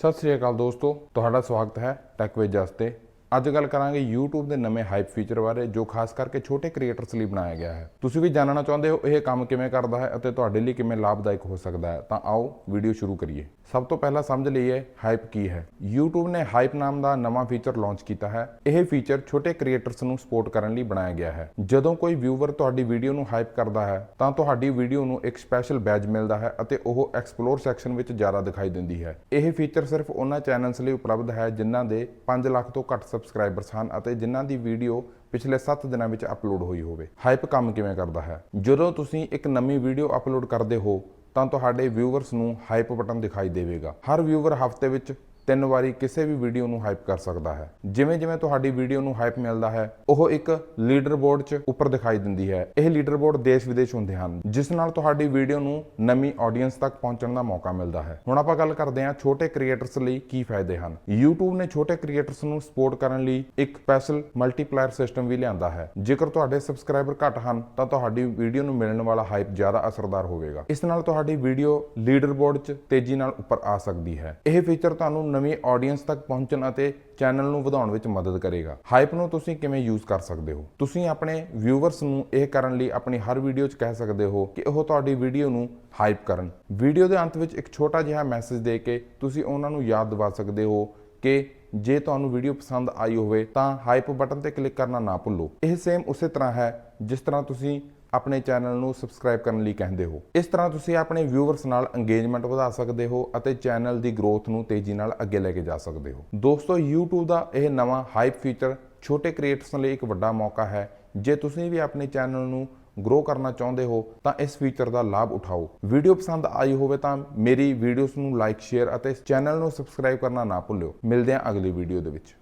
ਸਤਿ ਸ੍ਰੀ ਅਕਾਲ ਦੋਸਤੋ ਤੁਹਾਡਾ ਸਵਾਗਤ ਹੈ ਟੈਕਵੇਜ ਵਿਦ ਜਸ ਤੇ ਅੱਜ ਗੱਲ ਕਰਾਂਗੇ YouTube ਦੇ ਨਵੇਂ ਹਾਈਪ ਫੀਚਰ ਬਾਰੇ, ਜੋ ਖਾਸ ਕਰਕੇ ਛੋਟੇ ਕ੍ਰੀਏਟਰਸ ਲਈ ਬਣਾਇਆ ਗਿਆ ਹੈ। ਤੁਸੀਂ ਵੀ ਜਾਣਨਾ ਚਾਹੁੰਦੇ ਹੋ ਇਹ ਕੰਮ ਕਿਵੇਂ ਕਰਦਾ ਹੈ ਅਤੇ ਤੁਹਾਡੇ ਲਈ ਕਿਵੇਂ ਲਾਭਦਾਇਕ ਹੋ ਸਕਦਾ ਹੈ। ਤਾਂ ਆਓ ਵੀਡੀਓ ਸ਼ੁਰੂ ਕਰੀਏ। ਸਭ ਤੋਂ ਪਹਿਲਾਂ ਸਮਝ ਲਈਏ ਹਾਈਪ ਕੀ ਹੈ। YouTube ਨੇ ਹਾਈਪ ਨਾਮ ਦਾ ਨਵਾਂ ਫੀਚਰ ਲਾਂਚ ਕੀਤਾ ਹੈ। ਇਹ ਫੀਚਰ ਛੋਟੇ ਕ੍ਰੀਏਟਰਸ ਨੂੰ ਸਪੋਰਟ ਕਰਨ ਲਈ ਬਣਾਇਆ ਗਿਆ ਹੈ। ਜਦੋਂ ਕੋਈ ਵਿਊਵਰ ਤੁਹਾਡੀ ਵੀਡੀਓ ਨੂੰ ਹਾਈਪ ਕਰਦਾ ਹੈ, ਤਾਂ ਤੁਹਾਡੀ ਵੀਡੀਓ ਨੂੰ ਇੱਕ ਸਪੈਸ਼ਲ ਬੈਜ ਮਿਲਦਾ ਹੈ ਅਤੇ ਉਹ ਐਕਸਪਲੋਰ ਸੈਕਸ਼ਨ ਵਿੱਚ ਜ਼ਿਆਦਾ ਦਿਖਾਈ ਦਿੰਦੀ ਹੈ। ਇਹ ਫੀਚਰ ਸਿਰਫ ਉਹਨਾਂ ਚੈਨਲਸ ਲਈ ਉਪਲਬਧ ਹੈ ਜਿਨ੍ਹਾਂ ਦੇ 5 ਲੱਖ ਤੋਂ ਘੱਟ ਸਬਸਕ੍ਰਾਈਬਰਸ ਹਨ ਅਤੇ ਜਿਨ੍ਹਾਂ ਦੀ ਵੀਡੀਓ ਪਿਛਲੇ 7 ਦਿਨਾਂ ਵਿੱਚ ਅਪਲੋਡ ਹੋਈ ਹੋਵੇ। ਹਾਈਪ ਕੰਮ ਕਿਵੇਂ ਕਰਦਾ ਹੈ? ਜਦੋਂ ਤੁਸੀਂ ਇੱਕ ਨਵੀਂ ਵੀਡੀਓ ਅਪਲੋਡ ਕਰਦੇ ਹੋ, ਤਾਂ ਤੁਹਾਡੇ ਵਿਊਅਰਸ ਨੂੰ ਹਾਈਪ ਬਟਨ ਦਿਖਾਈ ਦੇਵੇਗਾ। ਹਰ ਵਿਊਅਰ ਹਫ਼ਤੇ ਵਿੱਚ ਤਿੰਨ ਵਾਰੀ ਕਿਸੇ ਵੀ ਵੀਡੀਓ ਨੂੰ ਹਾਈਪ ਕਰ ਸਕਦਾ ਹੈ। ਜਿਵੇਂ ਜਿਵੇਂ ਤੁਹਾਡੀ ਵੀਡੀਓ ਨੂੰ ਹਾਈਪ ਮਿਲਦਾ ਹੈ, ਉਹ ਇੱਕ ਲੀਡਰ ਬੋਰਡ 'ਚ ਉੱਪਰ ਦਿਖਾਈ ਦਿੰਦੀ ਹੈ। ਇਹ ਲੀਡਰ ਬੋਰਡ ਦੇਸ਼ ਵਿਦੇਸ਼ ਹੁੰਦੇ ਹਨ, ਜਿਸ ਨਾਲ ਤੁਹਾਡੀ ਵੀਡੀਓ ਨੂੰ ਨਵੀਂ ਆਡੀਅנס ਤੱਕ ਪਹੁੰਚਣ ਦਾ ਮੌਕਾ ਮਿਲਦਾ ਹੈ। ਹੁਣ ਆਪਾਂ ਗੱਲ ਕਰਦੇ ਹਾਂ ਛੋਟੇ ਕ੍ਰੀਏਟਰਸ ਲਈ ਕੀ ਫਾਇਦੇ ਹਨ। YouTube ਨੇ ਛੋਟੇ ਕ੍ਰੀਏਟਰਸ ਨੂੰ ਸਪੋਰਟ ਕਰਨ ਲਈ ਇੱਕ ਸਪੈਸ਼ਲ ਮਲਟੀਪਲਾਇਰ ਸਿਸਟਮ ਵੀ ਲਿਆਂਦਾ ਹੈ। ਜੇਕਰ ਤੁਹਾਡੇ ਸਬਸਕ੍ਰਾਈਬਰ ਘੱਟ ਹਨ, ਤਾਂ ਤੁਹਾਡੀ ਵੀਡੀਓ ਨੂੰ ਮਿਲਣ ਵਾਲਾ ਹਾਈਪ ਜ਼ਿਆਦਾ ਅਸਰਦਾਰ ਹੋਵੇਗਾ। ਇਸ ਨਾਲ ਤੁਹਾਡੀ ਵੀਡੀਓ ਲੀਡਰ ਬੋਰਡ 'ਚ ਤੇਜ਼ੀ ਨਾਲ ਉੱਪਰ ਆ ਸਕਦੀ ਹੈ। ਇਹ ਫੀਚਰ ਤੁਹਾਨੂੰ ਤੁਹਾਨੂੰ ਨਵੀਂ ਆਡੀਅנס ਤੱਕ ਪਹੁੰਚਣ ਅਤੇ ਚੈਨਲ ਨੂੰ ਵਧਾਉਣ ਵਿੱਚ ਮਦਦ ਕਰੇਗਾ। ਹਾਈਪ ਨੂੰ ਤੁਸੀਂ ਕਿਵੇਂ ਯੂਜ਼ ਕਰ ਸਕਦੇ ਹੋ? ਤੁਸੀਂ ਆਪਣੇ ਵਿਊਅਰਸ ਨੂੰ ਇਹ ਕਰਨ ਲਈ ਆਪਣੀ ਹਰ ਵੀਡੀਓ 'ਚ ਕਹਿ ਸਕਦੇ ਹੋ ਕਿ ਉਹ ਤੁਹਾਡੀ ਵੀਡੀਓ ਨੂੰ ਹਾਈਪ ਕਰਨ। ਵੀਡੀਓ ਦੇ ਅੰਤ ਵਿੱਚ ਇੱਕ ਛੋਟਾ ਜਿਹਾ ਮੈਸੇਜ ਦੇ ਕੇ ਤੁਸੀਂ ਉਹਨਾਂ ਨੂੰ ਯਾਦ ਦਿਵਾ ਸਕਦੇ ਹੋ ਕਿ ਜੇ ਤੁਹਾਨੂੰ ਵੀਡੀਓ ਪਸੰਦ ਆਈ ਹੋਵੇ ਤਾਂ ਹਾਈਪ ਬਟਨ ਤੇ ਕਲਿੱਕ ਕਰਨਾ ਨਾ ਭੁੱਲੋ। ਇਹ ਸੇਮ ਉਸੇ ਤਰ੍ਹਾਂ ਹੈ ਜਿਸ ਤਰ੍ਹਾਂ ਤੁਸੀਂ ਆਪਣੇ ਚੈਨਲ ਨੂੰ ਸਬਸਕ੍ਰਾਈਬ ਕਰਨ ਲਈ ਕਹਿੰਦੇ ਹੋ। ਇਸ ਤਰ੍ਹਾਂ ਤੁਸੀਂ ਆਪਣੇ ਵਿਊਅਰਸ ਨਾਲ ਇੰਗੇਜਮੈਂਟ ਵਧਾ ਸਕਦੇ ਹੋ ਅਤੇ ਚੈਨਲ ਦੀ ਗਰੋਥ ਨੂੰ ਤੇਜ਼ੀ ਨਾਲ ਅੱਗੇ ਲੈ ਕੇ ਜਾ ਸਕਦੇ ਹੋ। ਦੋਸਤੋ, YouTube ਦਾ ਇਹ ਨਵਾਂ ਹਾਈਪ ਫੀਚਰ ਛੋਟੇ ਕ੍ਰੀਏਟਰਸ ਲਈ ਇੱਕ ਵੱਡਾ ਮੌਕਾ ਹੈ। ਜੇ ਤੁਸੀਂ ਵੀ ਆਪਣੇ ਚੈਨਲ ਨੂੰ ਗਰੋ ਕਰਨਾ ਚਾਹੁੰਦੇ ਹੋ, ਤਾਂ ਇਸ ਫੀਚਰ ਦਾ ਲਾਭ ਉਠਾਓ। ਵੀਡੀਓ ਪਸੰਦ ਆਈ ਹੋਵੇ ਤਾਂ ਮੇਰੀ ਵੀਡੀਓਜ਼ ਨੂੰ ਲਾਈਕ ਸ਼ੇਅਰ ਅਤੇ ਚੈਨਲ ਨੂੰ ਸਬਸਕ੍ਰਾਈਬ ਕਰਨਾ ਨਾ ਭੁੱਲਿਓ। ਮਿਲਦੇ ਹਾਂ ਅਗਲੀ ਵੀਡੀਓ ਦੇ ਵਿੱਚ।